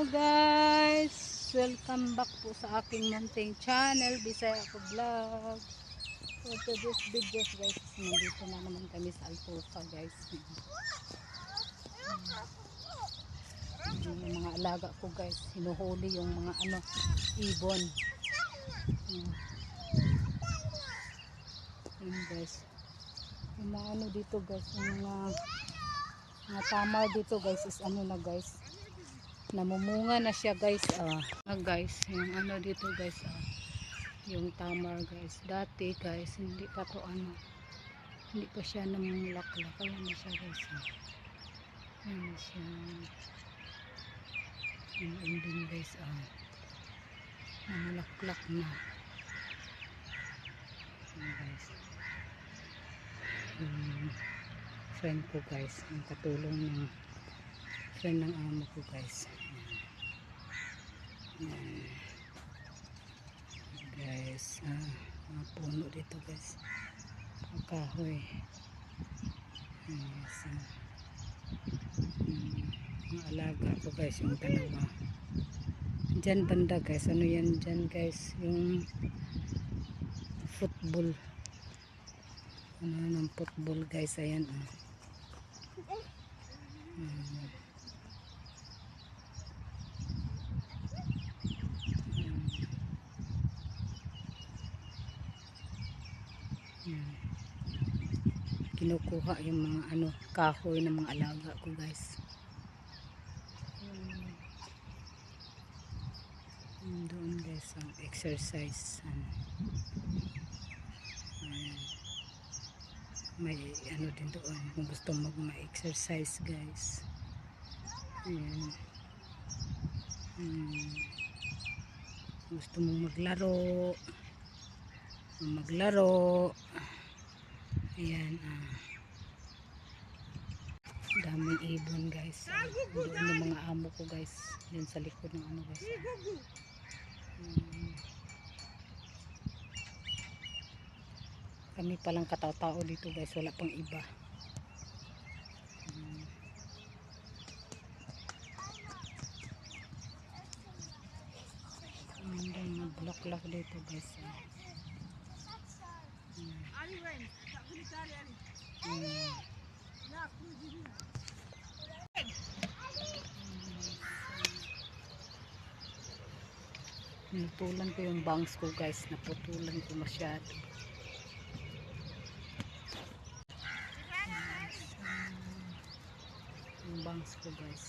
Guys! Welcome back po sa aking munting channel, Bisaya ko Vlog. So to this video guys, nandito na naman kami sa Alpusa guys. Yung mga alaga ko guys, hinuhuli yung mga ano, ibon. Yun guys. Yung mga ano dito guys, yung mga mga tama dito guys is ano na guys namumunga na siya guys ah. Ah, guys yung ano dito guys ah. Yung tamar guys. Dati guys hindi pa to ano. Hindi pa siya namulaklak kaya na siya guys ah. Ayan na siya. Yung ending guys ah. Namulaklak na. Ayan, guys. Yung friend ko guys ang katulong ng friend ng amo ko guys Ayan. guys ah, mga puno dito guys ang kahoy Ayan, guys ah. Hmm, mga alaga ko guys yung dalawa dyan banda guys ano yan dyan guys yung football ano ng football guys ayan ah. Hmm. Hmm. kinukuha yung mga ano kahoy ng mga alaga ko guys Hmm. Hmm, doon guys ang exercise ano. May ano din doon kung gusto mag ma-exercise guys Ayan. Hmm. gusto mong maglaro maglaro ayan ah. daming ibon guys doon yung mga amo ko guys dyan sa likod ng ano guys ah. Kami palang katao-tao dito guys wala pang iba Hmm. Ang ganda mga bulaklak dito guys ah. Naputulan ko yung bangs ko guys. Naputulan ko masyado. Yung bangs ko guys.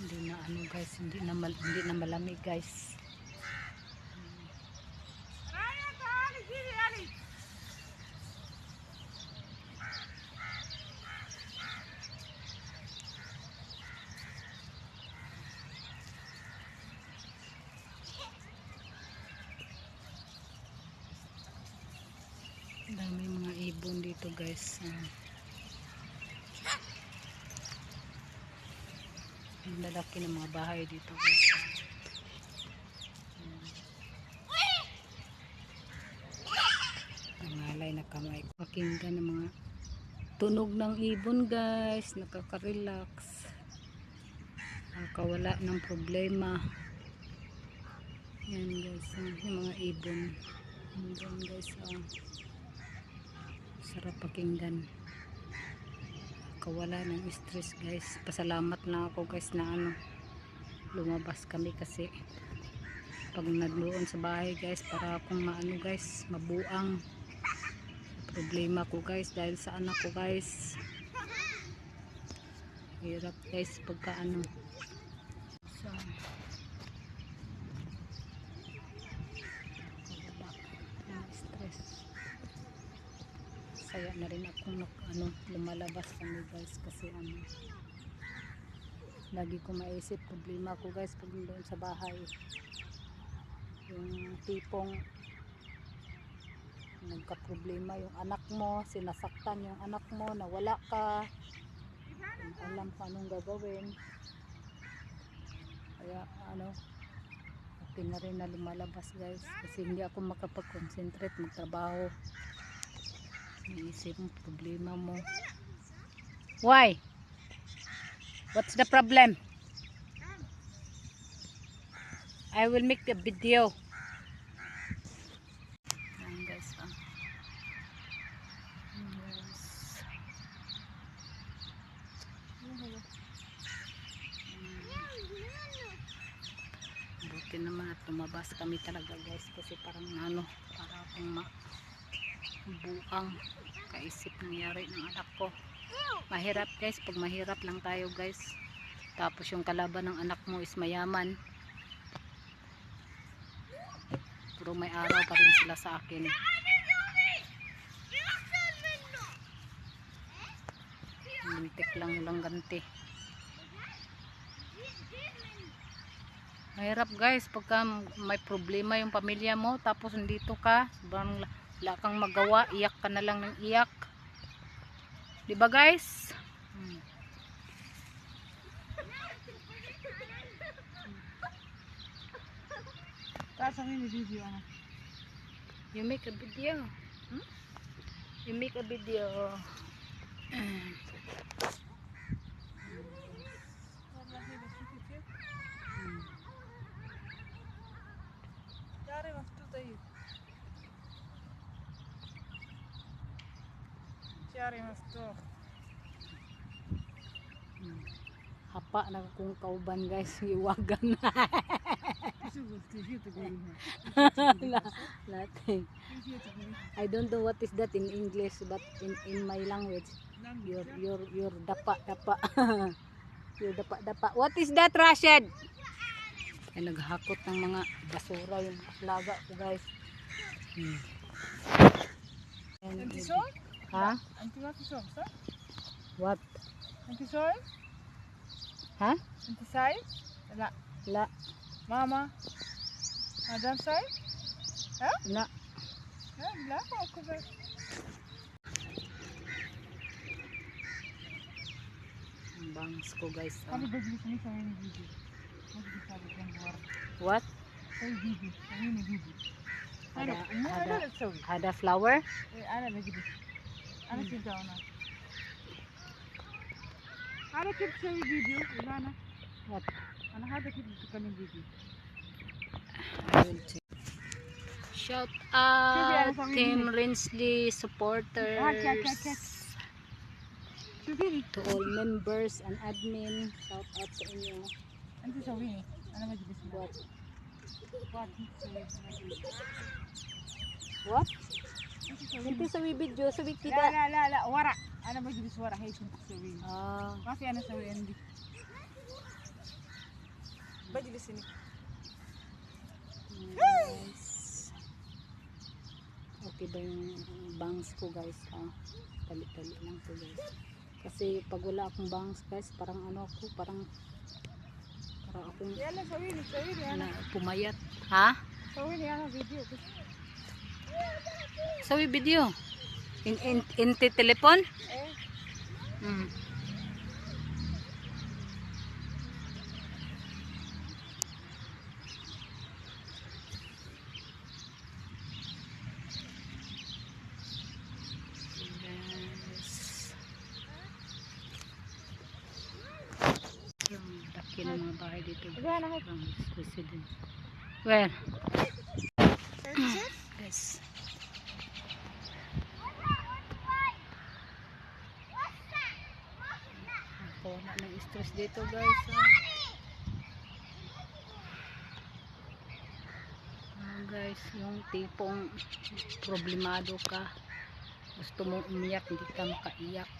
Hindi na ano guys. Hindi na, mal hindi na malamig guys. Ang dami mga dito guys. Ah. Ang lalaki ng mga bahay dito guys. Ah. Ang alay na kamay. Pakinggan ng mga tunog ng ibon guys. Nakaka-relax. Nakawala ng problema. Yan guys. Ah. Yung mga ibon. Yan guys. Ah sarap pakinggan. Kawala ng stress guys. Pasalamat lang ako guys na ano lumabas kami kasi pag nagdoon sa bahay guys para akong maano guys mabuang. Problema ko guys dahil sa anak ko guys. Hirap guys pagka ano. Sa kawala ng stress saya na rin ako nak, ano, lumalabas kami guys kasi ano lagi ko maisip problema ko guys pag doon sa bahay. Yung tipong nagka problema yung anak mo sinasaktan yung anak mo nawala ka. Alam pa anong gagawin. Kaya ano okay na rin na lumalabas guys kasi hindi ako makapag-concentrate magtrabaho Iisip mo, problema mo. Why? What's the problem? I will make a video. Ayan guys, ah. Yes. Buti naman at tumabas kami talaga guys kasi parang ano, para akong ma buang kaisip nangyari ng anak ko. Mahirap guys, pag mahirap lang tayo guys. Tapos yung kalaban ng anak mo is mayaman. Pero may araw pa rin sila sa akin. Lintik lang lang ganti. Mahirap guys pagka may problema yung pamilya mo tapos nandito ka, sobrang wala kang magawa, iyak ka na lang ng iyak. 'Di ba guys? Hmm. Sasa mimi video ana. You make a video. Hmm? You make a video. Yare maftuta. Hmm. Hapa na kung kauban guys, iwagan na. To. Nothing. To. I don't know what is that in English but in in my language. Your your your dapa dapa. your dapa dapa. What is that Rashid? Ay naghakot ng mga basura yung alaga ko guys. Hmm. And- Anti soy? Ha? Anti what soy? So? What? Anti soy? Ha? Anti soy? La La, mama. Madam soy? na. Ha, la ko ako ba? Ang bangs ko guys. ah. Kami bagli sa ni sa ni video. Magdi sa ni buwar. What? Sa video, sa ni video. Ano? Ada- Ano ada- ada soy? Ada flower? Eh, ana lagi di. Ana kita ona. Ana kip sa video, ilana. What? Ana hada kip sa kaning video. Shout out ano, Team family? Rinsley supporters. Ah. To all members and admin, shout out sa inyo. Anti sa wini. Ana majlis mo. What? What? What? Hindi sa video, sa La wikida. la la la wara. Ana majlis wara hay anti sa wini. Ah, Kasi ana sa wini. Majlis ini. guys. Okay ba yung bangs ko guys? Ah, tali-tali lang to guys. Kasi pag wala akong bangs guys, parang ano ako, parang parang akong Yala sa wini, sa wini ana. na, pumayat. Ha? Sa wini ana video. Sa video? In, in, in ti telepon? Eh. Yung laki ng mga bahay dito. Where? Yes. Ako na ng stress dito guys. ah. Ah, guys, yung tipong problemado ka. Gusto mong umiyak, hindi ka makaiyak.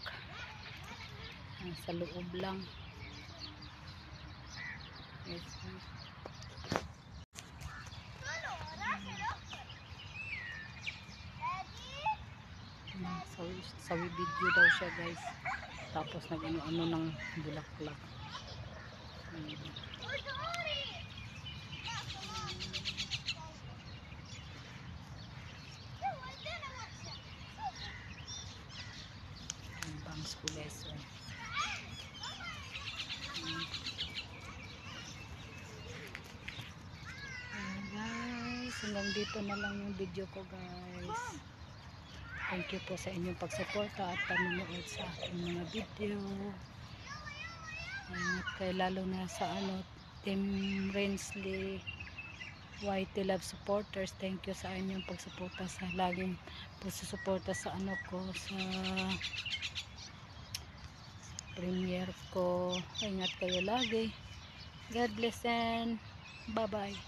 Ah, sa loob lang. Yes. ah. Hmm, sawi, sawi video daw siya guys tapos nag ano ano ng bulaklak Hmm. Ang ko lesson Hmm. Guys hanggang dito na lang yung video ko guys Thank you po sa inyong pagsuporta at panonood sa aking mga video. Ingat kayo lalo na sa ano, Team Rensley YT Love supporters. Thank you sa inyong pagsuporta sa laging pagsusuporta sa ano ko sa premiere ko. Ingat kayo lagi. God bless and bye bye.